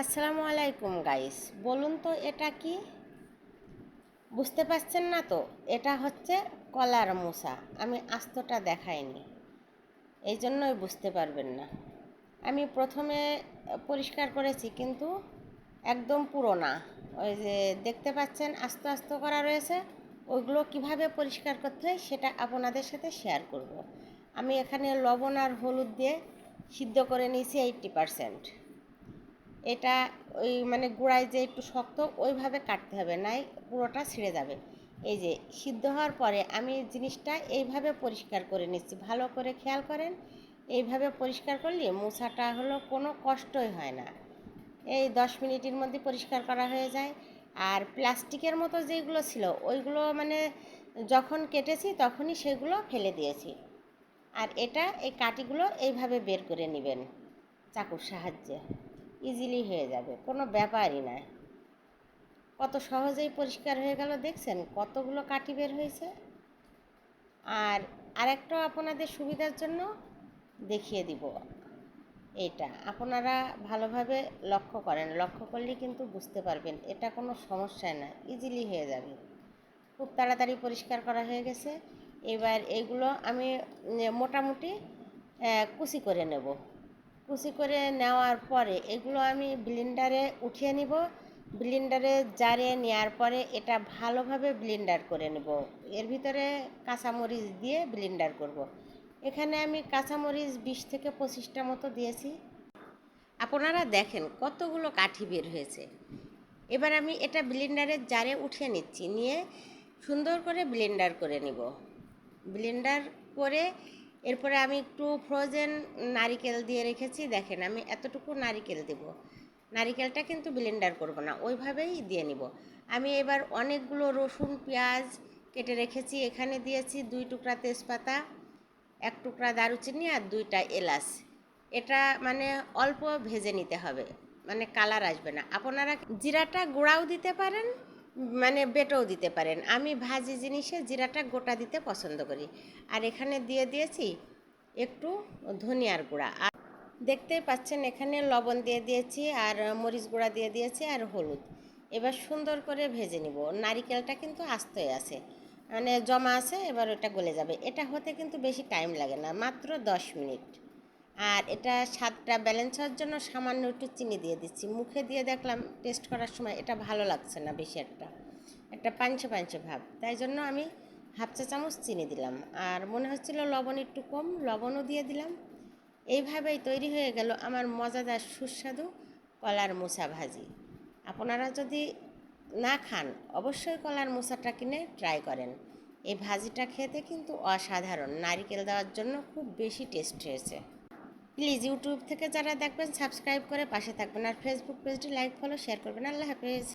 আসসালামু আলাইকুম গাইস বলুন তো, এটা কি? বুঝতে পারছেন না তো? এটা হচ্ছে কলার মোসা। আমি আস্তটা দেখাইনি। এই জন্যই বুঝতে পারবেন না। আমি প্রথমে পরিষ্কার করেছি, কিন্তু একদম পুরো না। ওই যে দেখতে পাচ্ছেন, আস্ত আস্ত করা রয়েছে। ওইগুলো কীভাবে পরিষ্কার করতে হয়, সেটা আপনাদের সাথে শেয়ার করব। আমি এখানে লবণ আর হলুদ দিয়ে সিদ্ধ করে নিয়েছি এইট্টি পারসেন্ট এটা ওই মানে গোড়ায় যে একটু শক্ত, ওইভাবে কাটতে হবে, নাই পুরোটা ছিঁড়ে যাবে। এই যে, সিদ্ধ হওয়ার পরে আমি জিনিসটা এইভাবে পরিষ্কার করে নিচ্ছি। ভালো করে খেয়াল করেন, এইভাবে পরিষ্কার করলে মোছাটা হলো কোনো কষ্টই হয় না। এই দশ মিনিটের মধ্যে পরিষ্কার করা হয়ে যায়। আর প্লাস্টিকের মতো যেগুলো ছিল, ওইগুলো মানে যখন কেটেছি তখনই সেগুলো ফেলে দিয়েছি। আর এটা এই কাটিগুলো এইভাবে বের করে নেবেন চাকুর সাহায্যে। ইজিলি হয়ে যাবে, কোনো ব্যাপারই না। কত সহজেই পরিষ্কার হয়ে গেল, দেখছেন কতগুলো কাঠি বের হয়েছে। আর আরেকটা আপনাদের সুবিধার জন্য দেখিয়ে দিব। এটা আপনারা ভালোভাবে লক্ষ্য করেন, লক্ষ্য করলে কিন্তু বুঝতে পারবেন, এটা কোনো সমস্যা না ইজিলি হয়ে যাবে। খুব তাড়াতাড়ি পরিষ্কার করা হয়ে গেছে। এবার এইগুলো আমি মোটামুটি কুচি করে নেব। কুচি করে নেওয়ার পরে এগুলো আমি ব্লিন্ডারে উঠিয়ে নিব। ব্লেন্ডারে জারে নেওয়ার পরে এটা ভালোভাবে ব্লিন্ডার করে নেব। এর ভিতরে কাঁচামরিচ দিয়ে ব্লিন্ডার করব। এখানে আমি কাঁচামরিচ বিশ থেকে পঁচিশটা মতো দিয়েছি। আপনারা দেখেন কতগুলো কাঠি বের হয়েছে। এবার আমি এটা ব্লেন্ডারের জারে উঠিয়ে নিচ্ছি, নিয়ে সুন্দর করে ব্লেন্ডার করে নিব। ব্লেন্ডার করে এরপরে আমি একটু ফ্রোজেন নারিকেল দিয়ে রেখেছি। দেখেন, আমি এতটুকু নারিকেল দেব। নারিকেলটা কিন্তু ব্লেন্ডার করব না, ওইভাবেই দিয়ে নিব। আমি এবার অনেকগুলো রসুন, পেঁয়াজ কেটে রেখেছি। এখানে দিয়েছি দুই টুকরা তেজপাতা, এক টুকরা দারুচিনি আর দুইটা এলাচ। এটা মানে অল্প ভেজে নিতে হবে মানে কালার আসবে না। আপনারা জিরাটা গুঁড়াও দিতে পারেন মানে বেটেও দিতে পারেন। আমি ভাজি জিনিসে জিরাটা গোটা দিতে পছন্দ করি। আর এখানে দিয়ে দিয়েছি একটু ধনিয়ার গুঁড়া। আর দেখতেই পাচ্ছেন এখানে লবণ দিয়ে দিয়েছি আর মরিচ গুঁড়া দিয়ে দিয়েছি আর হলুদ। এবার সুন্দর করে ভেজে নিব। নারিকেলটা কিন্তু আস্তই আছে। মানে জমা আছে, এবার ওটা গলে যাবে। এটা হতে কিন্তু বেশি টাইম লাগে না, মাত্র দশ মিনিট। আর এটা স্বাদটা ব্যালেন্স হওয়ার জন্য সামান্য একটু চিনি দিয়ে দিচ্ছি। মুখে দিয়ে দেখলাম টেস্ট করার সময় এটা ভালো লাগছে না বেশি একটা। একটা পাঞ্চে পাঞ্চে ভাব। তাই জন্য আমি হাফ চা চামচ চিনি দিলাম। আর মনে হচ্ছিল লবণ একটু কম, লবণও দিয়ে দিলাম। এইভাবেই তৈরি হয়ে গেল আমার মজাদার সুস্বাদু কলার মোচা ভাজি। আপনারা যদি না খান, অবশ্যই কলার মোচাটা কিনে ট্রাই করেন। এই ভাজিটা খেতে কিন্তু অসাধারণ। নারিকেল দেওয়ার জন্য খুব বেশি টেস্ট হয়েছে। প্লিজ ইউটিউব থেকে যারা দেখবেন, সাবস্ক্রাইব করে পাশে থাকবেন। আর ফেসবুক পেজটি লাইক ফলো শেয়ার করবেন। আল্লাহ হাফেজ।